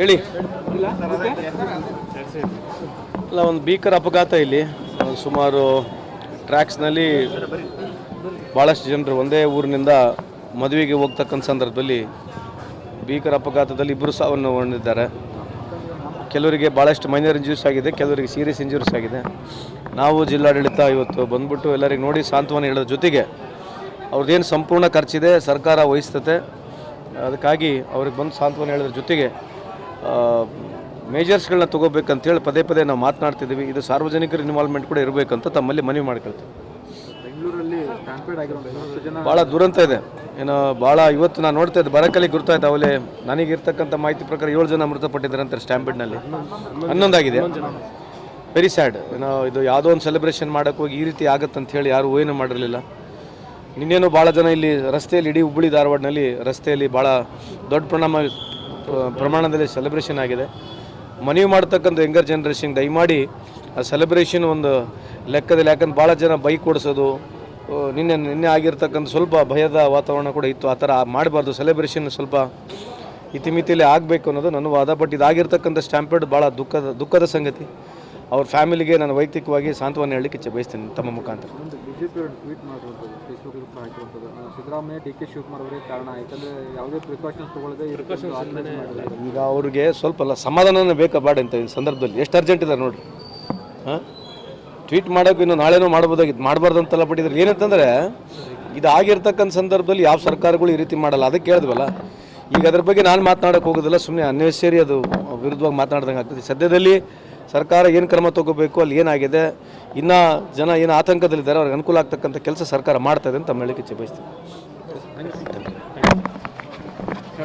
ಹೇಳಿ. ಅಲ್ಲ, ಒಂದು ಭೀಕರ ಅಪಘಾತ ಇಲ್ಲಿ. ಸುಮಾರು ಟ್ರ್ಯಾಕ್ಸ್ನಲ್ಲಿ ಭಾಳಷ್ಟು ಜನರು ಒಂದೇ ಊರಿನಿಂದ ಮದುವೆಗೆ ಹೋಗ್ತಕ್ಕಂಥ ಸಂದರ್ಭದಲ್ಲಿ ಭೀಕರ ಅಪಘಾತದಲ್ಲಿ ಇಬ್ಬರು ಸಾವನ್ನು ಹೊಂದಿದ್ದಾರೆ. ಕೆಲವರಿಗೆ ಭಾಳಷ್ಟು ಮೈನರ್ ಇಂಜುರೀಸ್ ಆಗಿದೆ, ಕೆಲವರಿಗೆ ಸೀರಿಯಸ್ ಇಂಜುರೀಸ್ ಆಗಿದೆ. ನಾವು ಜಿಲ್ಲಾಡಳಿತ ಇವತ್ತು ಬಂದ್ಬಿಟ್ಟು ಎಲ್ಲರಿಗೆ ನೋಡಿ ಸಾಂತ್ವನ ಹೇಳೋದ್ರ ಜೊತೆಗೆ ಅವ್ರದ್ದೇನು ಸಂಪೂರ್ಣ ಖರ್ಚಿದೆ, ಸರ್ಕಾರ ವಹಿಸ್ತತೆ. ಅದಕ್ಕಾಗಿ ಅವ್ರಿಗೆ ಬಂದು ಸಾಂತ್ವನ ಹೇಳೋದ್ರ ಜೊತೆಗೆ ಮೇಜರ್ಸ್ಗಳನ್ನ ತೊಗೋಬೇಕಂತೇಳಿ ಪದೇ ಪದೇ ನಾವು ಮಾತನಾಡ್ತಿದ್ದೀವಿ. ಇದು ಸಾರ್ವಜನಿಕರ ಇನ್ವಾಲ್ವ್ಮೆಂಟ್ ಕೂಡ ಇರಬೇಕಂತ ತಮ್ಮಲ್ಲಿ ಮನವಿ ಮಾಡ್ಕೊಳ್ತೀವಿ. ಭಾಳ ದುರಂತ ಇದೆ. ಏನು ಭಾಳ ಇವತ್ತು ನಾನು ನೋಡ್ತಾ ಇದ್ದೆ ಬರಕಲ್ಲಿ ಗುರ್ತಾಯ್ತು ಅವಲೇ. ನನಗಿರ್ತಕ್ಕಂಥ ಮಾಹಿತಿ ಪ್ರಕಾರ ಏಳು ಜನ ಮೃತಪಟ್ಟಿದ್ದಾರೆ ಅಂತಾರೆ ಸ್ಟ್ಯಾಂಪಿಡ್ನಲ್ಲಿ ಹನ್ನೊಂದಾಗಿದೆ. ವೆರಿ ಸ್ಯಾಡ್ ಏನೋ ಇದು ಯಾವುದೋ ಒಂದು ಸೆಲೆಬ್ರೇಷನ್ ಮಾಡೋಕ್ಕೋಗಿ ಈ ರೀತಿ ಆಗತ್ತಂತ ಹೇಳಿ ಯಾರು ಊಹೆನೂ ಮಾಡಿರಲಿಲ್ಲ. ನಿನ್ನೇನು ಭಾಳ ಜನ ಇಲ್ಲಿ ರಸ್ತೆಯಲ್ಲಿ ಇಡೀ ಹುಬ್ಬಳ್ಳಿ ಧಾರವಾಡನಲ್ಲಿ ರಸ್ತೆಯಲ್ಲಿ ಭಾಳ ದೊಡ್ಡ ಪರಿಣಾಮ ಪ್ರಮಾಣದಲ್ಲಿ ಸೆಲೆಬ್ರೇಷನ್ ಆಗಿದೆ. ಮನವಿ ಮಾಡ್ತಕ್ಕಂಥ ಯಂಗರ್ ಜನ್ರೇಷನ್ ದಯಮಾಡಿ ಆ ಸೆಲೆಬ್ರೇಷನ್ ಒಂದು ಲೆಕ್ಕದಲ್ಲಿ, ಯಾಕಂದ್ರೆ ಭಾಳ ಜನ ಬೈಕ್ ಓಡಿಸೋದು ನಿನ್ನೆ ನಿನ್ನೆ ಆಗಿರ್ತಕ್ಕಂಥ ಸ್ವಲ್ಪ ಭಯದ ವಾತಾವರಣ ಕೂಡ ಇತ್ತು. ಆ ಥರ ಮಾಡಬಾರ್ದು ಸೆಲೆಬ್ರೇಷನ್ ಸ್ವಲ್ಪ ಇತಿಮಿತಿಯಲ್ಲಿ ಆಗಬೇಕು ಅನ್ನೋದು ನನ್ನ ವಾದ. ಬಟ್ ಇದಾಗಿರ್ತಕ್ಕಂಥ ಸ್ಟ್ಯಾಂಪೇಡ್ ಭಾಳ ದುಃಖದ ದುಃಖದ ಸಂಗತಿ. ಅವ್ರ ಫ್ಯಾಮಿಲಿಗೆ ನಾನು ವೈಯಕ್ತಿಕವಾಗಿ ಸಾಂತ್ವನ ಹೇಳಲಿಕ್ಕೆ ಇಚ್ಛೆ ಬಯಸ್ತೀನಿ ತಮ್ಮ ಮುಖಾಂತರ. ಬಿಜೆಪಿ ಅವರು ಟ್ವೀಟ್ ಮಾಡಿರುವಂಥದ್ದು ಫೇಸ್ಬುಕ್ ಹಾಕಿರುವಂಥದ್ದು. ಆ, ಸಿದ್ದರಾಮಯ್ಯ ಡಿ ಕೆ ಶಿವಕುಮಾರ್ ಅವರೇ ಕಾರಣ ಯಾಕಂದ್ರೆ ಯಾವುದೇ ಪ್ರಿಕಾಷನ್ಸ್ ತಗೊಳ್ಳದೆ ಈಗ ಅವ್ರಿಗೆ ಸ್ವಲ್ಪ ಅಲ್ಲ ಸಮಾಧಾನನೇ ಬೇಕಾ ಬೇಡ ಅಂತ ಈ ಸಂದರ್ಭದಲ್ಲಿ. ಎಷ್ಟು ಅರ್ಜೆಂಟ್ ಇದ್ದಾರೆ ನೋಡ್ರಿ. ಹಾಂ? ಟ್ವೀಟ್ ಮಾಡೋಕೆ ಇನ್ನು ನಾಳೆನೂ ಮಾಡ್ಬೋದಾಗಿತ್ತು. ಮಾಡಬಾರ್ದು ಅಂತಲ್ಲ ಬಟ್ ಏನಂತಂದರೆ ಇದು ಆಗಿರ್ತಕ್ಕಂಥ ಸಂದರ್ಭದಲ್ಲಿ ಯಾವ ಸರ್ಕಾರಗಳು ಈ ರೀತಿ ಮಾಡಲ್ಲ. ಅದಕ್ಕೆ ಕೇಳಿದ್ವಲ್ಲ. ಈಗ ಅದ್ರ ಬಗ್ಗೆ ನಾನು ಮಾತನಾಡೋಕ್ಕೆ ಹೋಗೋದಿಲ್ಲ. ಸುಮ್ಮನೆ ಅನ್ನೆಸರಿ ಅದು ವಿರುದ್ಧವಾಗಿ ಮಾತನಾಡ್ದಂಗೆ ಆಗ್ತದೆ. ಸದ್ಯದಲ್ಲಿ ಸರ್ಕಾರ ಏನು ಕ್ರಮ ತಗೋಬೇಕು, ಅಲ್ಲಿ ಏನಾಗಿದೆ, ಇನ್ನೂ ಜನ ಏನು ಆತಂಕದಲ್ಲಿದ್ದಾರೆ, ಅವ್ರಿಗೆ ಅನುಕೂಲ ಆಗ್ತಕ್ಕಂಥ ಕೆಲಸ ಸರ್ಕಾರ ಮಾಡ್ತಾ ಅಂತ ಇಚ್ಛೆ ಬಯಸ್ತೀನಿ